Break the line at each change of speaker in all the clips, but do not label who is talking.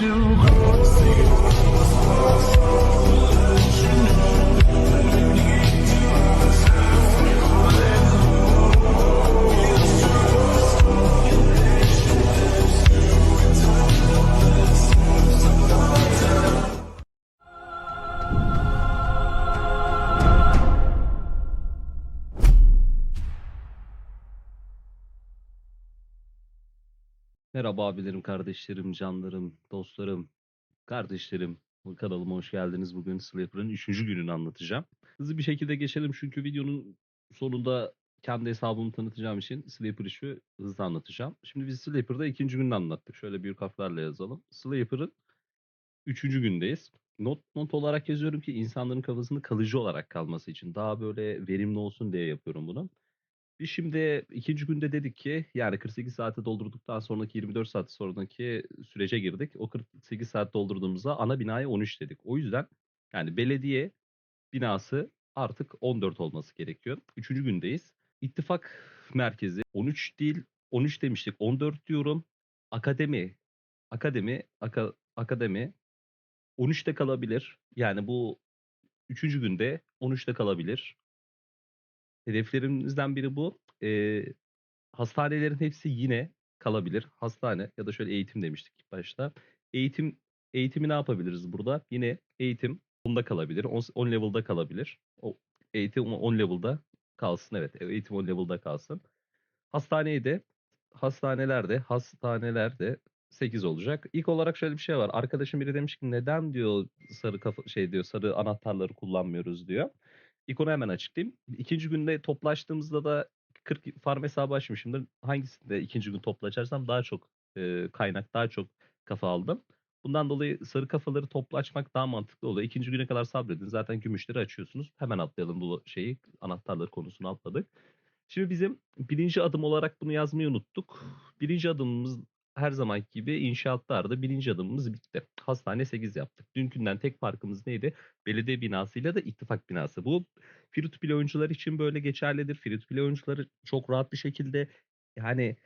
to grow. Merhaba abilerim, kardeşlerim, canlarım, dostlarım, kardeşlerim. Bu Kanalıma hoş geldiniz. Bugün Sleeper'ın 3. gününü anlatacağım. Hızlı bir şekilde geçelim çünkü videonun sonunda kendi hesabımı tanıtacağım için Sleeper işi hızlı anlatacağım. Şimdi biz Sleeper'da ikinci gününü anlattık. Şöyle büyük harflerle yazalım. Sleeper'ın 3. gündeyiz. Not, not olarak yazıyorum ki insanların kafasında kalıcı olarak kalması için. Daha böyle verimli olsun diye yapıyorum bunu. Biz şimdi ikinci günde dedik ki yani 48 saate doldurduktan sonraki 24 saat sonraki sürece girdik. O 48 saat doldurduğumuzda ana binaya 13 dedik. O yüzden yani belediye binası artık 14 olması gerekiyor. Üçüncü gündeyiz. İttifak merkezi 13 değil 13 demiştik 14 diyorum. Akademi akademi aka, akademi 13'te kalabilir. Yani bu üçüncü günde 13'te kalabilir. Hedeflerimizden biri bu. Ee, hastanelerin hepsi yine kalabilir. Hastane ya da şöyle eğitim demiştik ilk başta. Eğitim eğitimi ne yapabiliriz burada? Yine eğitim 10'da kalabilir. 10 level'da kalabilir. O eğitim 10 level'da kalsın. Evet, eğitim 10 level'da kalsın. Hastaneyi de hastanelerde hastanelerde 8 olacak. İlk olarak şöyle bir şey var. Arkadaşım biri demiş ki neden diyor sarı kafa şey diyor sarı anahtarları kullanmıyoruz diyor. İlk onu hemen açıklayayım. İkinci günde toplaştığımızda da 40 farm hesabı açmışımdır. Hangisinde ikinci gün toplayacaksam daha çok e, kaynak, daha çok kafa aldım. Bundan dolayı sarı kafaları toplu açmak daha mantıklı oluyor. İkinci güne kadar sabredin. Zaten gümüşleri açıyorsunuz. Hemen atlayalım bu şeyi. Anahtarları konusunu atladık. Şimdi bizim birinci adım olarak bunu yazmayı unuttuk. Birinci adımımız her zamanki gibi inşaatlarda birinci adımımız bitti. Hastane 8 yaptık. Dünkünden tek farkımız neydi? Belediye binasıyla da ittifak binası. Bu free to play oyuncular için böyle geçerlidir. Free to play oyuncuları çok rahat bir şekilde yani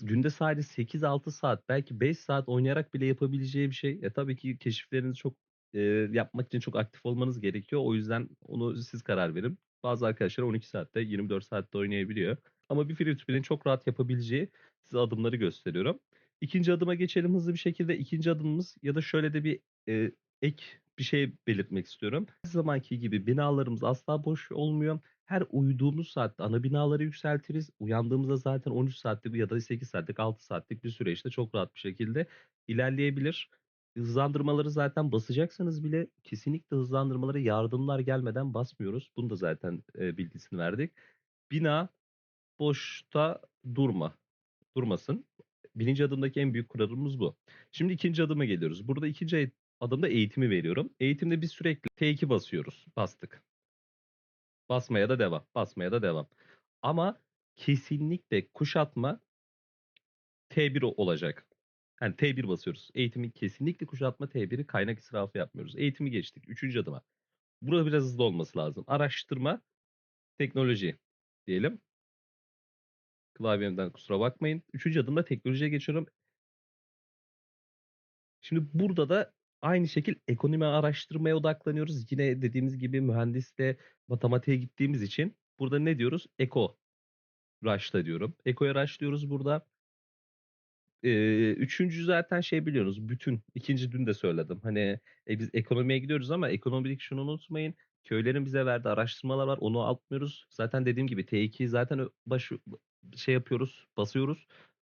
günde sadece 8-6 saat belki 5 saat oynayarak bile yapabileceği bir şey. E tabii ki keşiflerinizi çok e, yapmak için çok aktif olmanız gerekiyor. O yüzden onu siz karar verin. Bazı arkadaşlar 12 saatte 24 saatte oynayabiliyor. Ama bir free to play'in çok rahat yapabileceği size adımları gösteriyorum. İkinci adıma geçelim hızlı bir şekilde. İkinci adımımız ya da şöyle de bir e, ek bir şey belirtmek istiyorum. Her zamanki gibi binalarımız asla boş olmuyor. Her uyuduğumuz saatte ana binaları yükseltiriz. Uyandığımızda zaten 13 saatlik ya da 8 saatlik 6 saatlik bir süreçte çok rahat bir şekilde ilerleyebilir. Hızlandırmaları zaten basacaksanız bile kesinlikle hızlandırmaları yardımlar gelmeden basmıyoruz. Bunu da zaten e, bilgisini verdik. Bina boşta durma. Durmasın. Birinci adımdaki en büyük kuralımız bu. Şimdi ikinci adıma geliyoruz. Burada ikinci adımda eğitimi veriyorum. Eğitimde biz sürekli T2 basıyoruz. Bastık. Basmaya da devam. Basmaya da devam. Ama kesinlikle kuşatma T1 olacak. Yani T1 basıyoruz. Eğitimi kesinlikle kuşatma T1'i kaynak israfı yapmıyoruz. Eğitimi geçtik. Üçüncü adıma. Burada biraz hızlı olması lazım. Araştırma, teknoloji diyelim. Klavyemden kusura bakmayın. Üçüncü adımda teknolojiye geçiyorum. Şimdi burada da aynı şekil ekonomi araştırmaya odaklanıyoruz. Yine dediğimiz gibi mühendisle matematiğe gittiğimiz için burada ne diyoruz? Eko rush'ta diyorum. Eko'ya rush'lıyoruz burada. Ee, üçüncü zaten şey biliyorsunuz. Bütün. ikinci dün de söyledim. Hani e, biz ekonomiye gidiyoruz ama ekonomik şunu unutmayın. Köylerin bize verdiği araştırmalar var. Onu atmıyoruz. Zaten dediğim gibi T2'yi zaten baş, şey yapıyoruz, basıyoruz.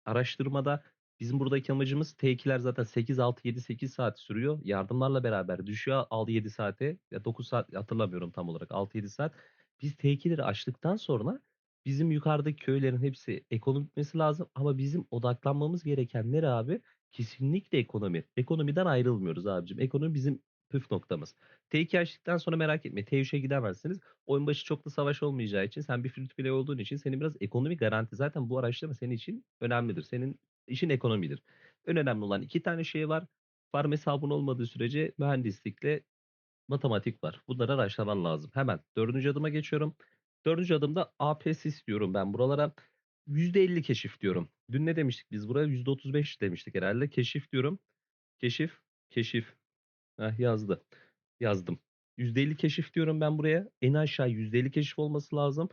Araştırmada bizim buradaki amacımız T2'ler zaten 8, 6, 7, 8 saat sürüyor. Yardımlarla beraber düşüyor 6-7 saate. Ya 9 saat hatırlamıyorum tam olarak 6-7 saat. Biz T2'leri açtıktan sonra bizim yukarıdaki köylerin hepsi ekonomi bitmesi lazım. Ama bizim odaklanmamız gereken nere abi? Kesinlikle ekonomi. Ekonomiden ayrılmıyoruz abicim. Ekonomi bizim püf noktamız. T2 açtıktan sonra merak etme T3'e gidemezsiniz. Oyun başı çok da savaş olmayacağı için sen bir free to play olduğun için senin biraz ekonomi garanti. Zaten bu araştırma senin için önemlidir. Senin işin ekonomidir. En önemli olan iki tane şey var. Farm hesabın olmadığı sürece mühendislikle matematik var. Bunları araştırman lazım. Hemen dördüncü adıma geçiyorum. Dördüncü adımda APS istiyorum ben buralara. %50 keşif diyorum. Dün ne demiştik biz buraya? %35 demiştik herhalde. Keşif diyorum. keşif, keşif. Heh, yazdı. Yazdım. %50 keşif diyorum ben buraya. En aşağı %50 keşif olması lazım.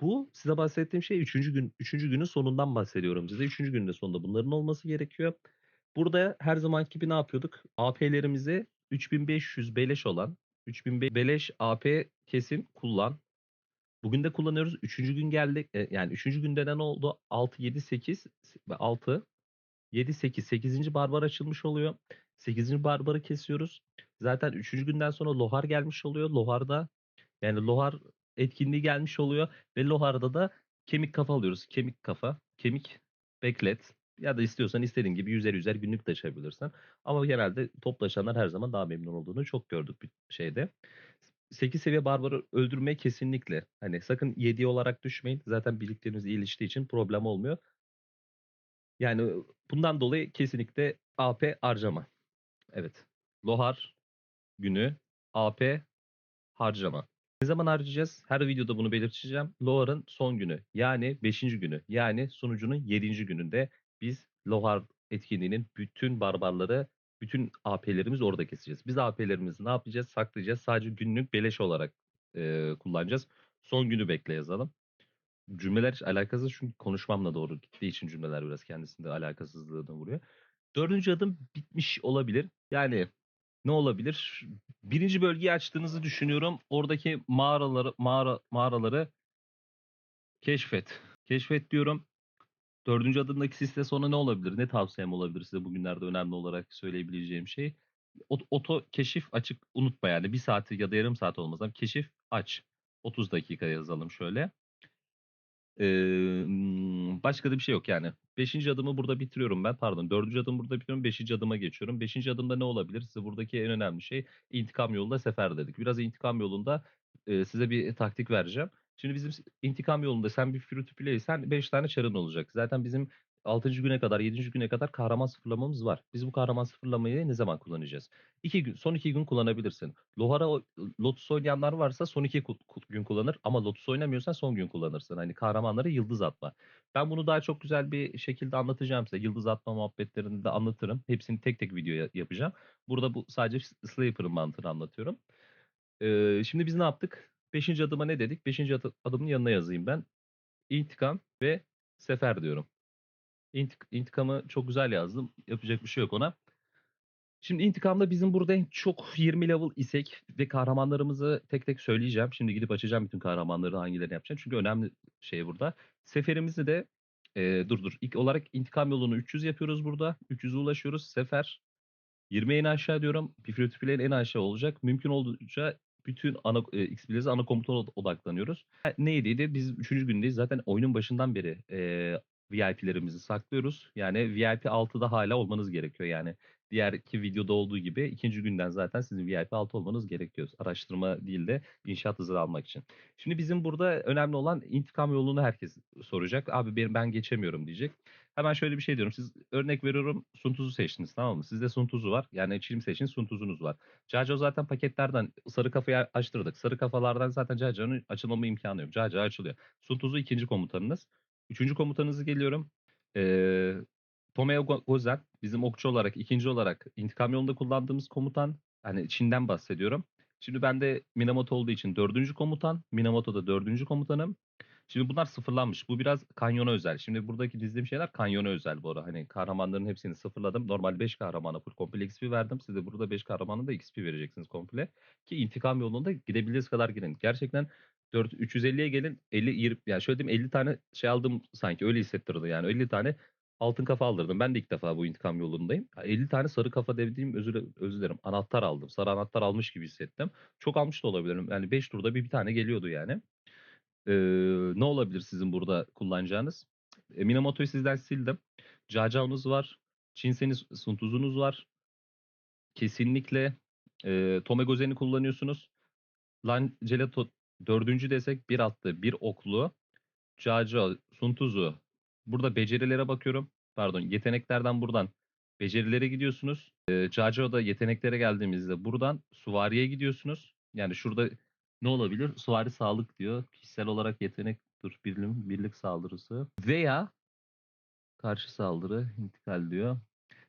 Bu size bahsettiğim şey 3. gün 3. günün sonundan bahsediyorum size. 3. günün sonunda bunların olması gerekiyor. Burada her zamanki gibi ne yapıyorduk? AP'lerimizi 3500 beleş olan 3500 beleş AP kesim kullan. Bugün de kullanıyoruz. 3. gün geldi. E, yani 3. günde de ne oldu? 6 7 8 ve 6 7 8 8. barbar açılmış oluyor. 8. barbarı kesiyoruz. Zaten 3. günden sonra Lohar gelmiş oluyor. Lohar'da yani Lohar etkinliği gelmiş oluyor ve Lohar'da da kemik kafa alıyoruz. Kemik kafa, kemik beklet ya da istiyorsan istediğin gibi yüzer yüzer günlük de açabilirsin. Ama genelde toplaşanlar her zaman daha memnun olduğunu çok gördük bir şeyde. 8 seviye barbarı öldürmeye kesinlikle. Hani sakın 7 olarak düşmeyin. Zaten birlikleriniz iyileştiği için problem olmuyor. Yani bundan dolayı kesinlikle AP harcama. Evet. Lohar günü AP harcama. Ne zaman harcayacağız? Her videoda bunu belirteceğim. Lohar'ın son günü yani 5. günü yani sunucunun 7. gününde biz Lohar etkinliğinin bütün barbarları bütün AP'lerimiz orada keseceğiz. Biz AP'lerimizi ne yapacağız? Saklayacağız. Sadece günlük beleş olarak e, kullanacağız. Son günü bekle yazalım. Cümleler hiç alakasız çünkü konuşmamla doğru gittiği için cümleler biraz kendisinde alakasızlığını vuruyor. Dördüncü adım bitmiş olabilir. Yani ne olabilir? Birinci bölgeyi açtığınızı düşünüyorum. Oradaki mağaraları mağara mağaraları keşfet. Keşfet diyorum. Dördüncü adımdaki siste sonra ne olabilir? Ne tavsiyem olabilir size bugünlerde önemli olarak söyleyebileceğim şey? Ot- Oto keşif açık unutma yani. Bir saati ya da yarım saat olmaz keşif aç. 30 dakika yazalım şöyle. Başka da bir şey yok yani. Beşinci adımı burada bitiriyorum ben. Pardon dördüncü adımı burada bitiriyorum. Beşinci adıma geçiyorum. Beşinci adımda ne olabilir? Size buradaki en önemli şey intikam yolunda sefer dedik. Biraz intikam yolunda size bir taktik vereceğim. Şimdi bizim intikam yolunda sen bir free to play'sen 5 tane çarın olacak. Zaten bizim 6. güne kadar 7. güne kadar kahraman sıfırlamamız var. Biz bu kahraman sıfırlamayı ne zaman kullanacağız? 2 gün, son 2 gün kullanabilirsin. Lohara Lotus oynayanlar varsa son 2 gün kullanır ama Lotus oynamıyorsan son gün kullanırsın. Hani kahramanlara yıldız atma. Ben bunu daha çok güzel bir şekilde anlatacağım size. Yıldız atma muhabbetlerini de anlatırım. Hepsini tek tek video yapacağım. Burada bu sadece Slaper'ın mantığını anlatıyorum. Ee, şimdi biz ne yaptık? Beşinci adıma ne dedik? Beşinci adı- adımın yanına yazayım ben. İntikam ve sefer diyorum. İntik- intikamı çok güzel yazdım. Yapacak bir şey yok ona. Şimdi intikamda bizim burada en çok 20 level isek ve kahramanlarımızı tek tek söyleyeceğim. Şimdi gidip açacağım bütün kahramanları hangilerini yapacağım. Çünkü önemli şey burada. Seferimizi de e, dur dur. İlk olarak intikam yolunu 300 yapıyoruz burada. 300'e ulaşıyoruz. Sefer 20 en aşağı diyorum. Free to en aşağı olacak. Mümkün olduğunca bütün ana e, XP'lerize ana komutana od- odaklanıyoruz. Neydi? Biz 3. gündeyiz. Zaten oyunun başından beri e, VIP'lerimizi saklıyoruz. Yani VIP 6'da hala olmanız gerekiyor. Yani diğerki videoda olduğu gibi ikinci günden zaten sizin VIP 6 olmanız gerekiyor. Araştırma değil de inşaat hızı almak için. Şimdi bizim burada önemli olan intikam yolunu herkes soracak. Abi ben, ben geçemiyorum diyecek. Hemen şöyle bir şey diyorum. Siz örnek veriyorum Sun Tzu seçtiniz tamam mı? Sizde Sun Tzu var. Yani çilim seçin Sun Tzu'nuz var. Caco zaten paketlerden sarı kafayı açtırdık. Sarı kafalardan zaten Caco'nun açılmama imkanı yok. Caco açılıyor. Sun Tzu ikinci komutanınız. Üçüncü komutanınızı geliyorum. Ee, Tomeo Go- Gozen bizim okçu olarak ikinci olarak intikam yolunda kullandığımız komutan. Hani Çin'den bahsediyorum. Şimdi ben de Minamoto olduğu için dördüncü komutan. Minamoto da dördüncü komutanım. Şimdi bunlar sıfırlanmış. Bu biraz kanyona özel. Şimdi buradaki dizdiğim şeyler kanyona özel bu ara. Hani kahramanların hepsini sıfırladım. Normal 5 kahramana full komple XP verdim. Siz de burada 5 kahramana da XP vereceksiniz komple. Ki intikam yolunda gidebildiğiniz kadar gidin. Gerçekten 4 350'ye gelin 50 20 yani şöyle diyeyim 50 tane şey aldım sanki öyle hissettirdi yani 50 tane altın kafa aldırdım. Ben de ilk defa bu intikam yolundayım. Ya 50 tane sarı kafa dediğim özür, özür dilerim. Anahtar aldım. Sarı anahtar almış gibi hissettim. Çok almış da olabilirim. Yani 5 turda bir, bir tane geliyordu yani. Ee, ne olabilir sizin burada kullanacağınız? E, Minamoto'yu sizden sildim. Cacao'nuz var. Chinseniz Sun Tzu'nuz var. Kesinlikle e, Tomegozen'i kullanıyorsunuz. Langelato dördüncü desek bir attı, bir oklu. Cacao, Sun Tzu. Burada becerilere bakıyorum. Pardon yeteneklerden buradan becerilere gidiyorsunuz. E, Cacao'da yeteneklere geldiğimizde buradan suvariye gidiyorsunuz. Yani şurada ne olabilir? Suvari sağlık diyor. Kişisel olarak yetenek dur birlik, birlik saldırısı veya karşı saldırı intikal diyor.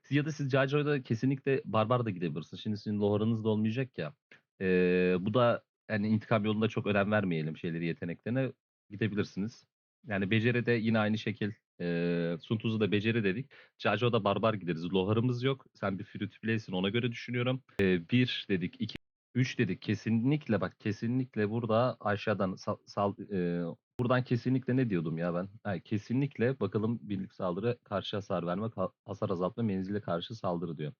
Siz ya da siz Caco'da kesinlikle Barbar da gidebilirsiniz. Şimdi sizin loharınız da olmayacak ya. Eee, bu da yani intikam yolunda çok önem vermeyelim şeyleri, yeteneklerine. Gidebilirsiniz. Yani Beceri de yine aynı şekil. Eee, Sun Tzu'da da Beceri dedik. Caco'da Barbar gideriz. Loharımız yok. Sen bir free to play'sin ona göre düşünüyorum. Eee, 1 dedik, 2, 3 dedik. Kesinlikle bak kesinlikle burada aşağıdan sal, sal eee, buradan kesinlikle ne diyordum ya ben? Ha, kesinlikle bakalım birlik saldırı karşı hasar vermek, ha- hasar azaltma, menzile karşı saldırı diyor.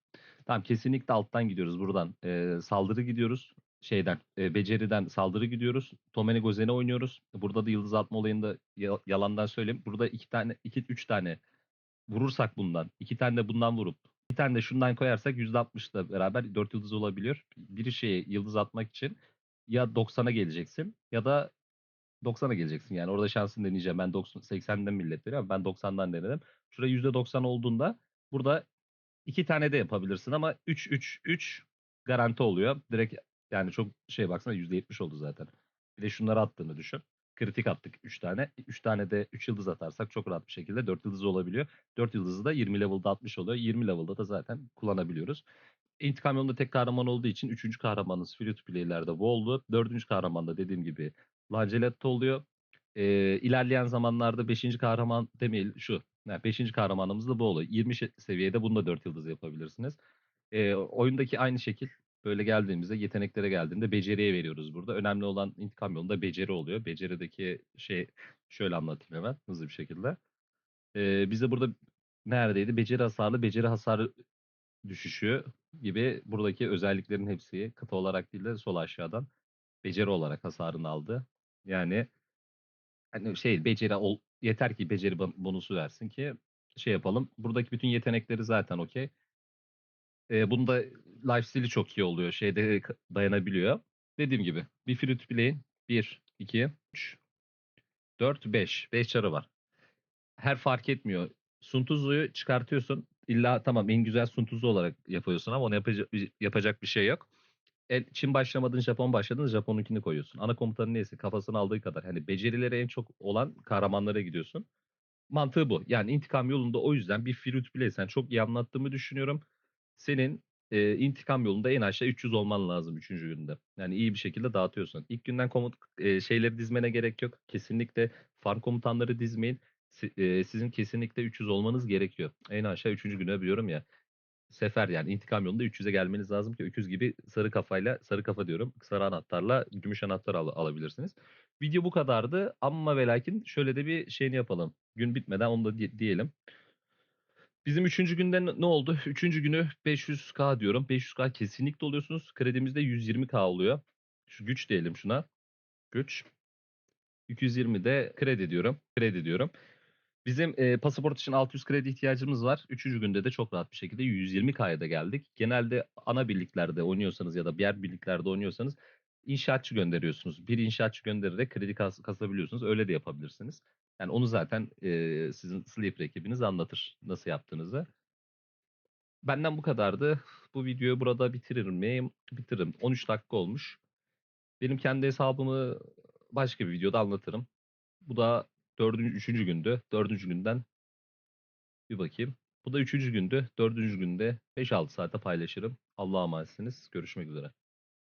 Tamam kesinlikle alttan gidiyoruz buradan. Eee, saldırı gidiyoruz şeyden, eee, beceriden saldırı gidiyoruz. Tomene Gozen'e oynuyoruz. Burada da yıldız atma olayında ya- yalandan söyleyeyim. Burada iki tane, iki üç tane vurursak bundan, iki tane de bundan vurup bir tane de şundan koyarsak %60'la beraber 4 yıldız olabiliyor. Bir şeye yıldız atmak için ya 90'a geleceksin ya da 90'a geleceksin. Yani orada şansını deneyeceğim. Ben 90, 80'den millet veriyor ama ben 90'dan denedim. Şurada %90 olduğunda burada iki tane de yapabilirsin ama 3 3 3 garanti oluyor. Direkt yani çok şey baksana %70 oldu zaten. Bir de şunları attığını düşün. Kritik attık 3 tane. 3 tane de 3 yıldız atarsak çok rahat bir şekilde 4 yıldız olabiliyor. 4 yıldızı da 20 level'da 60 oluyor. 20 level'da da zaten kullanabiliyoruz. İntikam yolunda tek kahraman olduğu için 3. kahramanınız free to play'lerde bu oldu. 4. kahraman da dediğim gibi Lancelotto oluyor. Ee, ilerleyen zamanlarda 5. kahraman demeyelim şu. Yani 5. kahramanımız da bu oluyor. 20 şe- seviyede bunu da 4 yıldız yapabilirsiniz. Ee, oyundaki aynı şekil böyle geldiğimizde yeteneklere geldiğinde beceriye veriyoruz burada. Önemli olan intikam yolunda beceri oluyor. Becerideki şey şöyle anlatayım hemen hızlı bir şekilde. Ee, bize burada neredeydi? Beceri hasarlı, beceri hasarı düşüşü gibi buradaki özelliklerin hepsi kıta olarak değil de sol aşağıdan beceri olarak hasarını aldı. Yani hani şey beceri ol, yeter ki beceri bon- bonusu versin ki şey yapalım. Buradaki bütün yetenekleri zaten okey. Ee, bunda lifesteal'i çok iyi oluyor. Şeyde dayanabiliyor. Dediğim gibi bir free to play'in 1, 2, 3, 4, 5. 5 çarı var. Her fark etmiyor. Suntuzu'yu çıkartıyorsun. İlla tamam en güzel Suntuzu olarak yapıyorsun ama onu yapacak, yapacak bir şey yok. E, Çin başlamadın, Japon başladın, Japon'unkini koyuyorsun. Ana komutanı neyse kafasını aldığı kadar. Hani becerileri en çok olan kahramanlara gidiyorsun. Mantığı bu. Yani intikam yolunda o yüzden bir to play sen çok iyi anlattığımı düşünüyorum. Senin e, intikam yolunda en aşağı 300 olman lazım 3. günde. Yani iyi bir şekilde dağıtıyorsun. İlk günden komut e, şeyleri dizmene gerek yok. Kesinlikle farm komutanları dizmeyin. Si- e, sizin kesinlikle 300 olmanız gerekiyor. En aşağı 3. güne biliyorum ya. Sefer yani intikam yolunda 300'e gelmeniz lazım ki öküz gibi sarı kafayla, sarı kafa diyorum, sarı anahtarla gümüş anahtar al- alabilirsiniz. Video bu kadardı ama ve lakin şöyle de bir şeyini yapalım. Gün bitmeden onu da di- diyelim. Bizim üçüncü günde ne oldu? Üçüncü günü 500k diyorum. 500k kesinlikle oluyorsunuz. Kredimizde 120k oluyor. Şu güç diyelim şuna. Güç. 220 de kredi diyorum. Kredi diyorum. Bizim e, pasaport için 600 kredi ihtiyacımız var. Üçüncü günde de çok rahat bir şekilde 120K'ya da geldik. Genelde ana birliklerde oynuyorsanız ya da diğer birliklerde oynuyorsanız inşaatçı gönderiyorsunuz. Bir inşaatçı göndererek kredi kas- kasabiliyorsunuz. Öyle de yapabilirsiniz. Yani onu zaten e, sizin Sleeper ekibiniz anlatır nasıl yaptığınızı. Benden bu kadardı. Bu videoyu burada bitiririm miyim? Bitiririm. 13 dakika olmuş. Benim kendi hesabımı başka bir videoda anlatırım. Bu da dördüncü, üçüncü gündü. Dördüncü günden bir bakayım. Bu da üçüncü gündü. Dördüncü günde 5-6 saate paylaşırım. Allah'a emanetsiniz. Görüşmek üzere.